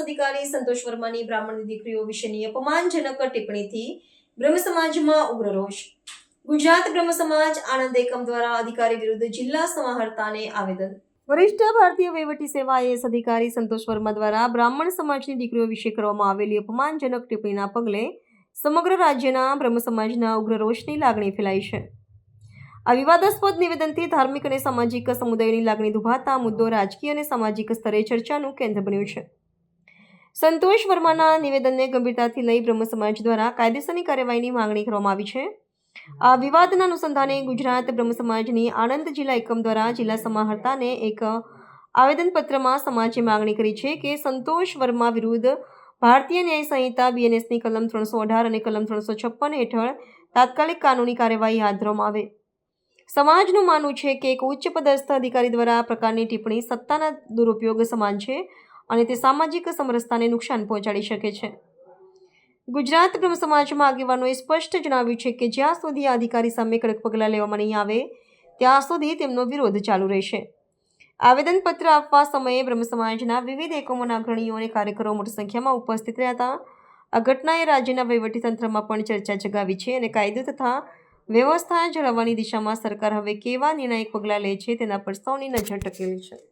અધિકારી સંતોષ વર્માની બ્રાહ્મણ દીકરીઓ વિશેની અપમાનજનક ટિપ્પણીથી બ્રહ્મ સમાજમાં ઉગ્ર રોષ. ગુજરાત બ્રહ્મ સમાજ આનંદ એકમ દ્વારા અધિકારી વિરુદ્ધ જિલ્લા સમાહર્તાને આવેદન. વરિષ્ઠ ભારતીય વહીવટી સેવા આઈએસ અધિકારી સંતોષ વર્મા દ્વારા બ્રાહ્મણ સમાજની દીકરીઓ વિશે કરવામાં આવેલી અપમાનજનક ટિપ્પણીના પગલે સમગ્ર રાજ્યના બ્રહ્મ સમાજના ઉગ્ર રોષની લાગણી ફેલાઈ છે. આ વિવાદાસ્પદ નિવેદનથી ધાર્મિક અને સામાજિક સમુદાયોની લાગણી દુભાતા મુદ્દો રાજકીય અને સામાજિક સ્તરે ચર્ચાનું કેન્દ્ર બન્યું છે. સંતોષ વર્માના નિવેદનને ગંભીરતાથી લઈ બ્રહ્મ સમાજ દ્વારા કાયદેસરની કાર્યવાહીની માંગણી કરવામાં આવી છે. આ વિવાદના અનુસંધાને ગુજરાત બ્રહ્મ સમાજની આણંદ જિલ્લા એકમ દ્વારા જિલ્લા સમાહર્તાને એક આવેદનપત્રમાં સમાજે માંગણી કરી છે કે સંતોષ વર્મા વિરુદ્ધ ભારતીય ન્યાય સંહિતા બીએનએસની કલમ ત્રણસો અઢાર અને કલમ ત્રણસો છપ્પન હેઠળ તાત્કાલિક કાનૂની કાર્યવાહી હાથ ધરવામાં આવે. સમાજનું માનવું છે કે એક ઉચ્ચ પદસ્થ અધિકારી દ્વારા આ પ્રકારની ટિપ્પણી સત્તાના દુરુપયોગ સમાન છે અને તે સામાજિક સમરસતાને નુકસાન પહોંચાડી શકે છે. ગુજરાત બ્રહ્મ સમાજમાં આગેવાનોએ સ્પષ્ટ જણાવ્યું છે કે જ્યાં સુધી આ અધિકારી સામે કડક પગલાં લેવામાં નહીં આવે, ત્યાં સુધી તેમનો વિરોધ ચાલુ રહેશે. આવેદનપત્ર આપવા સમયે બ્રહ્મ સમાજના વિવિધ એકમોના અગ્રણીઓ અને કાર્યકરો મોટી સંખ્યામાં ઉપસ્થિત રહ્યા હતા. આ ઘટનાએ રાજ્યના વહીવટીતંત્રમાં પણ ચર્ચા જગાવી છે અને કાયદો તથા વ્યવસ્થા જાળવવાની દિશામાં સરકાર હવે કેવા નિર્ણાયક પગલાં લે છે તેના પર સૌની નજર ટકેલી છે.